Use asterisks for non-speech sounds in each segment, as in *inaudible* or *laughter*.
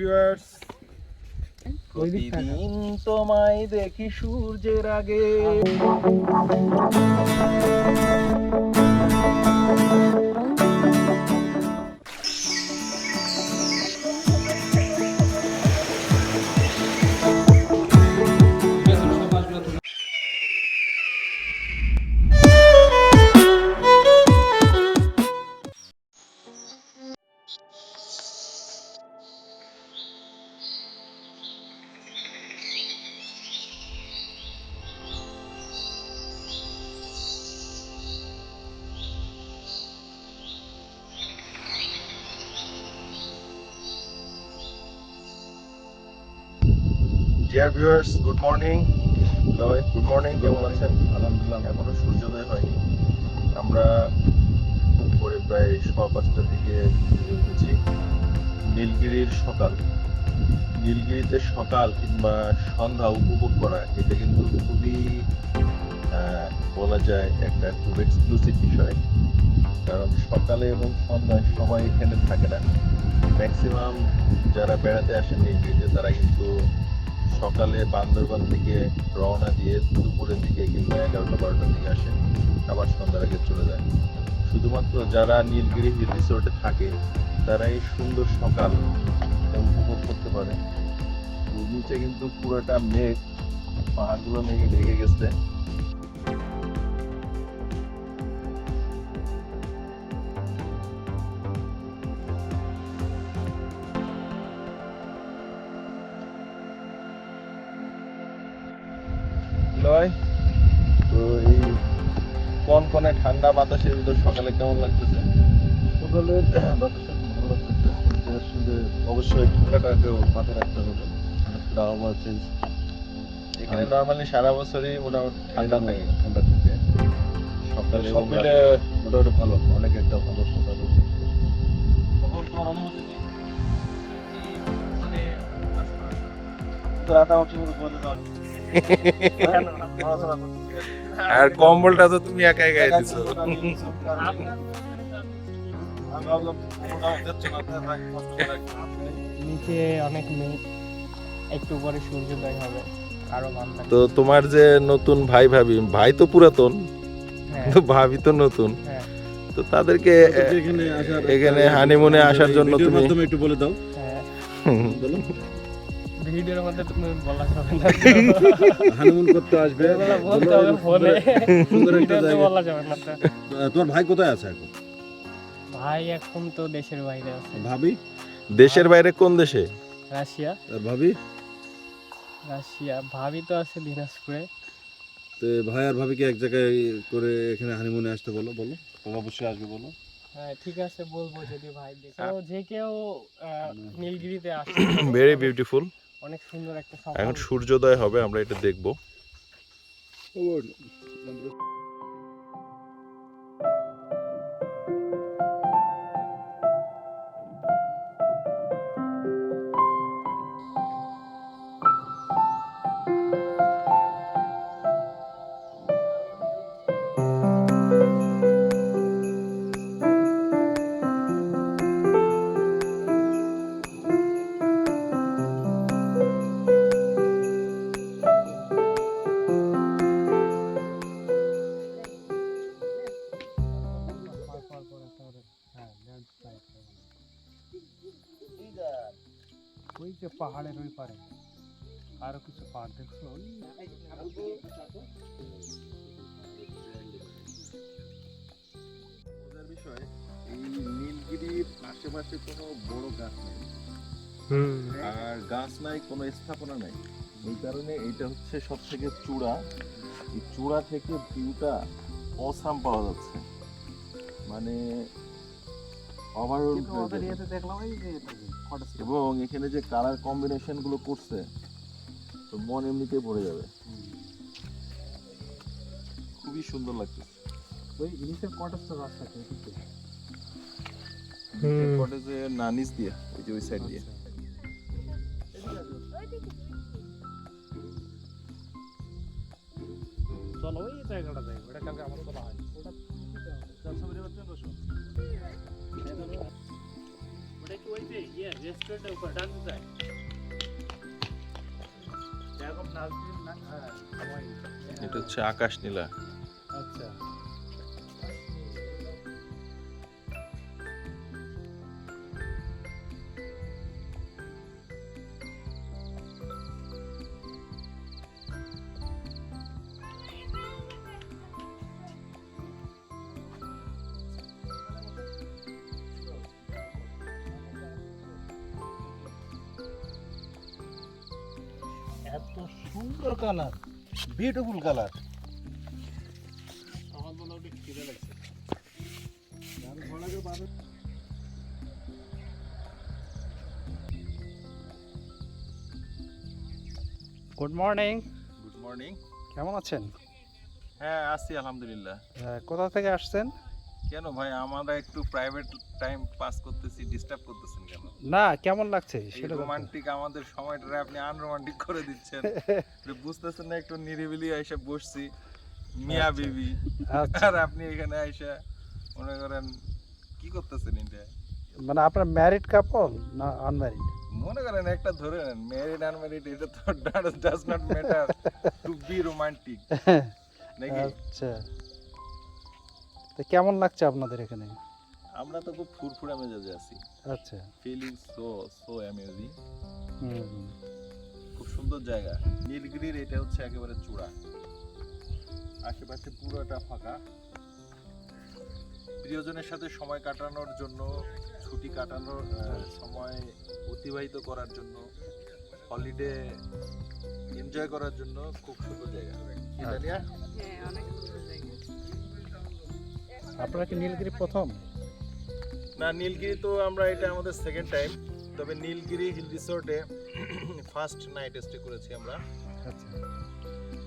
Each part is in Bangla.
ভিউয়ার্স প্রতিদিন তোমায় দেখি সূর্যের আগে। Dear viewers good morning good morning কেমন আছেন? আলহামদুলিল্লাহ এখনও সূর্যোদয় হয়নি। আমরা উপরে প্রায় সোয়া পাঁচটার দিকে উঠেছি নীলগিরির সকাল। নীলগিরিতে সকাল কিংবা সন্ধ্যা উপভোগ করা এটা কিন্তু খুবই বলা যায় একটা খুব এক্সক্লুসিভ বিষয়। কারণ সকালে এবং সন্ধ্যায় সবাই এখানে থাকে না। ম্যাক্সিমাম যারা বেড়াতে আসেন নীলগিরিতে তারা কিন্তু সকালে বান্দরবান থেকে রওনা দিয়ে দুপুরের দিকে কিংবা এগারোটা, বারোটার দিকে আসে, আবার সন্ধ্যার আগে চলে যায়। শুধুমাত্র যারা নীলগিরি হিল রিসোর্টে থাকে তারা এই সুন্দর সকাল উপভোগ করতে পারে। নিচে কিন্তু পুরোটা মেঘ, পাহাড়গুলো মেঘে ঢেকে গেছে। কোন কোনে ঠান্ডা বাতাসের ভিতর সকালে কেমন লাগতেছে? সকালে বাতাসটা খুব ভালো লাগতেছে। আসলে অবশ্যই ঠান্ডাটাকেও মাথায় রাখতে হবে। ঠান্ডা আবহাওয়া চেঞ্জ এখানে নর্মালি সারা বছরই মোটামুটি ঠান্ডা থাকে। ঠান্ডা থাকে। সকালে সব মিলে মোটামুটি ভালো। অনেক একটা ভালো সকাল *laughs* আর কম্বলটা তো তুমি একাই গায়ে দিছো। নিচে অনেক মেঘ একটু পরে সূর্যোদয় হবে আরও ভালো তো তোমার যে নতুন ভাই ভাবি ভাই তো পুরাতন হ্যাঁ। কিন্তু ভাবি তো নতুন। হ্যাঁ। তো তাদেরকে এখানে হানিমুনে আসার জন্য তুমি একটু বলে দাও। হ্যাঁ। ভিডিওর মধ্যে তুমি বলা যাবে না। হানিমুন করতে আসবে। বলতে হবে ফোনে। সুন্দর একটা ভিডিওতে জায়গা। বলা যাবে না তো। তোমার ভাই কোথায় আছে এখন? ভাই এখন তো দেশের বাইরে আছে। ভাবি? দেশের বাইরে কোন দেশে? রাশিয়া। আর ভাবি? রাশিয়া। ভাবি তো আছে দিনাজপুরে। তো ভাই আর ভাবিকে এক জায়গায় করে এখানে হানিমুনে আসতে বলো বলো। ও অবশ্যই আসবে বলো। হ্যাঁ ঠিক আছে বলব যদি ভাই দেখে। যে কেউ নীলগিরিতে আসে। ভেরি বিউটিফুল অনেক সুন্দর একটা এখন সূর্যোদয় হবে আমরা এটা দেখব। দেখছ বিষয় এই নীলগিরির আশেপাশে কোনো বড় গাছ নেই। আর গাছ নাই কোনো স্থাপনা নাই। এই কারণে এটা হচ্ছে সব থেকে চূড়া। এই চূড়া থেকে ভিউটা অসাম পাওয়া যাচ্ছে। মানে ওভারঅল এবং এখানে যে কালার কম্বিনেশনগুলো করছে তো মন এমনিতেই ভরে যাবে। খুবই সুন্দর লাগছে ওই নিচের কটার তো রাস্তা আছে এদিকে কটেজে নানিস দিয়ে ওই যে ওই সাইড দিয়ে। চলো ওই জায়গাটা যাই ওটা কালকে আমার বলা হয়। ওটা কি ওই যে ইয়ে রেস্টুরেন্টের উপর ডান দিকে এটা হচ্ছে আকাশ নীলা। আচ্ছা। সুন্দর কালার বিউটিফুল কালার হয় গুড মর্নিং গুড মর্নিং কেমন আছেন? হ্যাঁ আসছি আলহামদুলিল্লাহ। আহ, কোথা থেকে আসছেন? কেন ভাই আমরা একটু প্রাইভেট টাইম পাস করতেছি ডিস্টার্ব করতেছেন কেন? না কেমন লাগছে? সেটা রোমান্টিক আমাদের সময়টা আপনি আনরোমান্টিক করে দিচ্ছেন। *laughs* বুঝতেছেন না একটু নিরিবিলি এসে বসছি। মিয়া আচ্ছা। বিবি। আচ্ছা। আর আপনি এখানে এসে মনে করেন কি করতেছেন এটা? মানে আপনার ম্যারিড কাপল না আনম্যারিড মনে করেন একটা ধরে নেন ম্যারিড আনম্যারিড এটা তো does not matter to be romantic নাকি? আচ্ছা। তো কেমন লাগছে আপনাদের এখানে? আমরা তো খুব ফুরফুরা মেজাজে আছি। আচ্ছা। Feeling so so amazing. খুব সুন্দর জায়গা। নীলগিরির এটা হচ্ছে একেবারে চূড়া। আশেপাশে পুরোটা ফাঁকা। প্রিয়জনের সাথে সময় কাটানোর জন্য ছুটি কাটানোর সময় অতিবাহিত করার জন্য হলিডে এনজয় করার জন্য খুব সুন্দর জায়গা। কি আচ্ছা। হ্যাঁ অনেক সুন্দর জায়গা। আপনারা কি নীলগিরি প্রথম? না নীলগিরি তো আমরা এটা আমাদের সেকেন্ড টাইম তবে নীলগিরি হিল রিসোর্টে ফার্স্ট নাইট স্টে করেছি আমরা। আচ্ছা।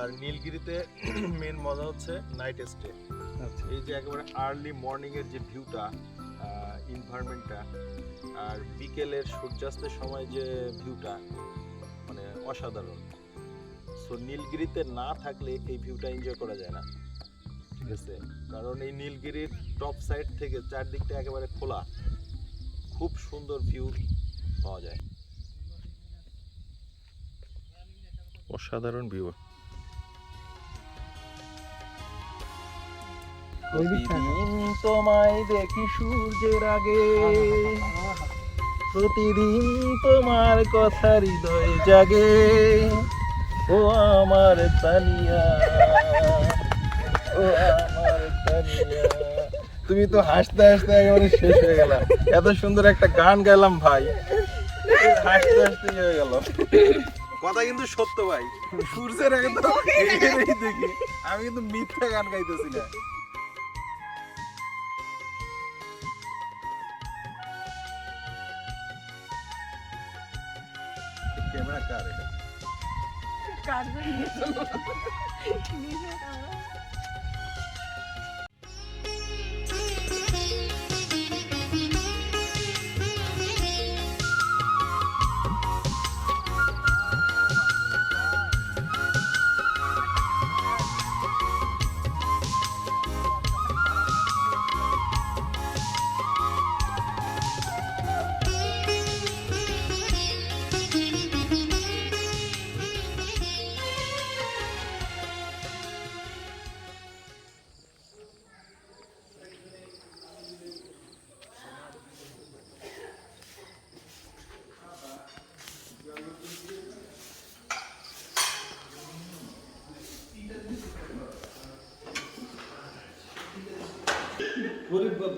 আর নীলগিরিতে মেন মজা হচ্ছে নাইট স্টে আচ্ছা। এই যে একেবারে আর্লি মর্নিং এর যে ভিউটা এনভায়রনমেন্টটা আর বিকেলের সূর্যাস্তের সময় যে ভিউটা মানে অসাধারণ। সো নীলগিরিতে না থাকলে এই ভিউটা এনজয় করা যায় না। আছে কারণ এই নীলগিরির টপ সাইড থেকে চারদিকটা একেবারে খোলা। খুব সুন্দর ভিউ পাওয়া যায়। অসাধারণ ভিউ। প্রতিদিন তোমায় দেখি সূর্যের আগে। প্রতিদিন তোমার কথা হৃদয়ে জাগে। ও আমার তানিয়া ও আমার তানিয়া। তুমি তো হাসতে হাসতে একেবারে শেষ হয়ে গেলাম এত সুন্দর একটা গান গাইলাম ভাই। হাসতে হাসতে হয়ে গেল। কথা কিন্তু সত্য ভাই। সূর্যের আগে তো দেখি। আমি কিন্তু মিথ্যা গান গাইতেছি না। ক্যামেরা কার এটা? কাটবে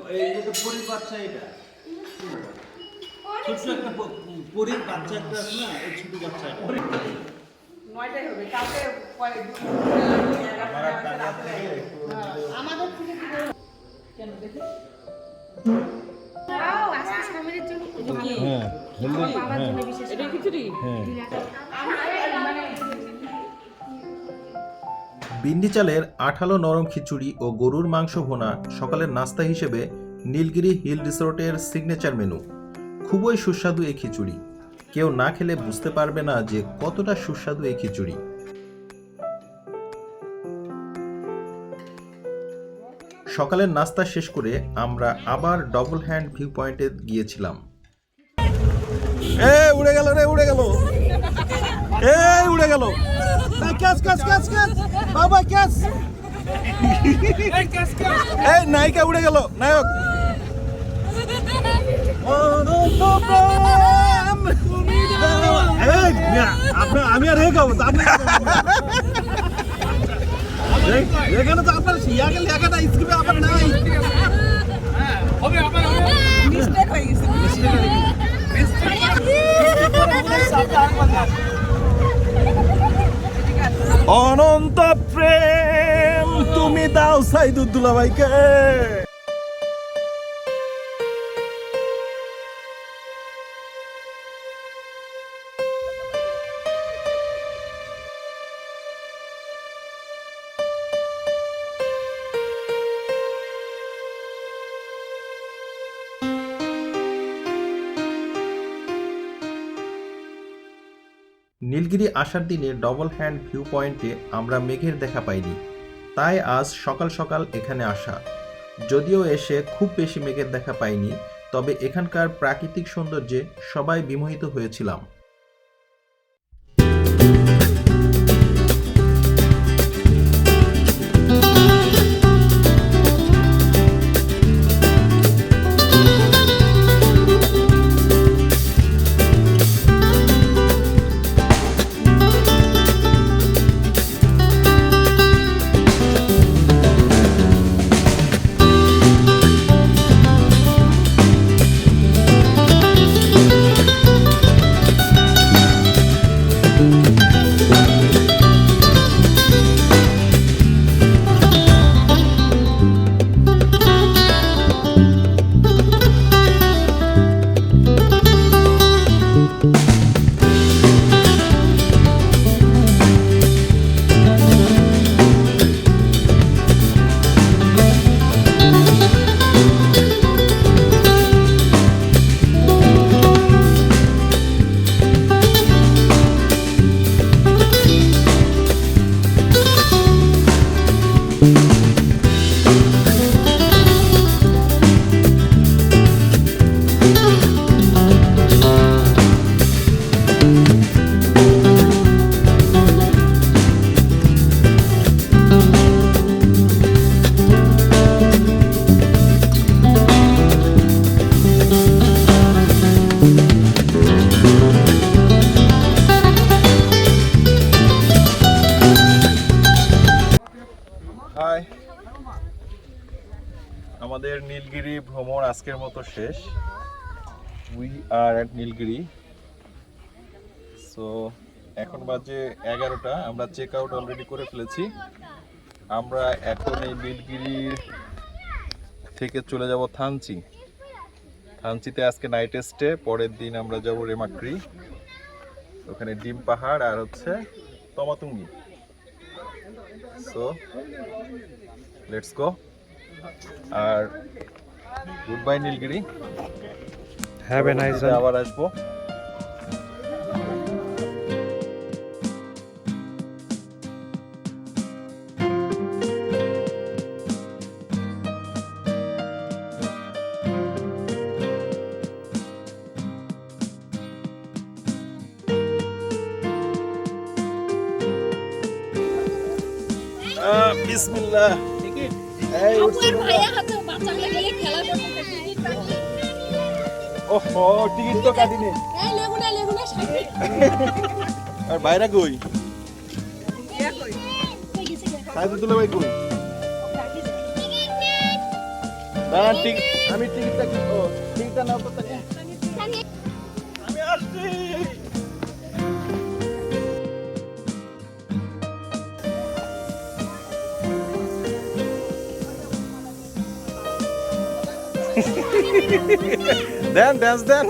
কাটবে পরির বাচ্চা এটা ছোট্ট একটা পরির বাচ্চা একটা আছে না এই ছোট বাচ্চা নয়টাই হবে কালকে আমাদের থেকে কেন দেখি। আজকে স্বামীর জন্য হ্যাঁ বাবার জন্য বিশেষ এটা খিচুড়ি? হ্যাঁ বিন্দি চালের আঠালো নরম খিচুড়ি ও গরুর মাংস ভোনা সকালের নাস্তা হিসেবে নীলগিরি হিল রিসোর্টের সিগনেচার মেনু। খুবই সুস্বাদু এই খিচুড়ি। কেউ না খেলে বুঝতে পারবে না যে কতটা সুস্বাদু এই খিচুড়ি। সকালের নাস্তা শেষ করে আমরা আবার ডবল হ্যান্ড ভিউ পয়েন্টে গিয়েছিলাম। এ, উড়ে গেল রে, উড়ে গেল। উড়ে গেল। ক্যাচ ক্যাচ ক্যাচ ক্যাচ বাবা ক্যাচ এই নায়িকা উড়ে গেল। নায়ক। আপনার- আমি আর এই, এখানে তো আপনার লেখাটা স্ক্রিপ্টে আপনার নাই। অনন্ত প্রেম। তুমি দাও সাইদুদ্দুলা ভাইকে। নীলগিরি আসার দিনে ডবল হ্যান্ড ভিউ পয়েন্টে আমরা মেঘের দেখা পাইনি। তাই আজ সকাল সকাল এখানে আসা। যদিও এসে খুব বেশি মেঘের দেখা পাইনি, তবে এখানকার প্রাকৃতিক সৌন্দর্যে সবাই বিমোহিত হয়েছিলাম। আজকের মতো শেষ। We are at Nilgiri so এখন বাজে এগারোটা। আমরা চেক আউট অলরেডি করে ফেলেছি। আমরা এখন এই নীলগিরির থেকে চলে যাব থানচি থানচিতে আজকে নাইট স্টে পরের দিন আমরা যাব রেমাক্রি ওখানে ডিম পাহাড় আর হচ্ছে তমাতুঙ্গি so let's go R good bye Nilgiri have a nice আবার আসব। ওহো টিকিট তো কাটিনি। এই লেগুনা লেগুনা সামনে আর বাইরে কই? কই? গেছে গে? ভাই কই? দাঁড়ান টিকিট আমি টিকিটটা কি ও টিকিটটা নাও তো আমি আসছি। *laughs* দেন ড্যান্স দেন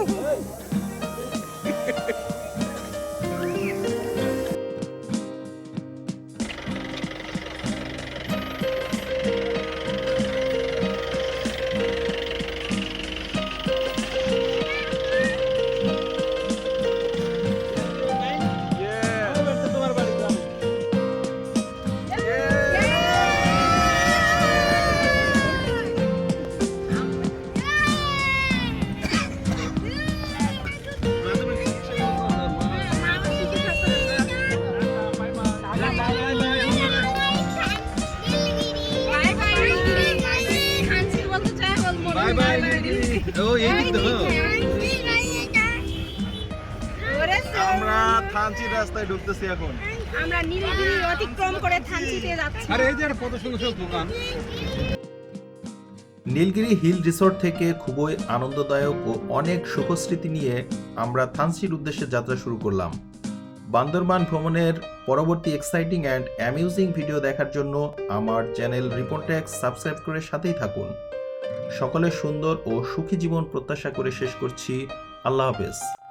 আমরা রাস্তায় ঢুকতেছি এখন। আমরা নীলগিরি অতিক্রম করে থানচিতে যাচ্ছি। নীলগিরি হিল রিসোর্ট থেকে খুবই আনন্দদায়ক ও অনেক সুখস্মৃতি নিয়ে আমরা থানচির উদ্দেশ্যে যাত্রা শুরু করলাম। বান্দরবান ভ্রমণের পরবর্তী এক্সাইটিং অ্যান্ড অ্যামিউজিং ভিডিও দেখার জন্য আমার চ্যানেল রিপোর্টেক্স সাবস্ক্রাইব করে সাথেই থাকুন। সকলের সুন্দর ও সুখী জীবন প্রত্যাশা করে শেষ করছি। আল্লাহ হাফেজ।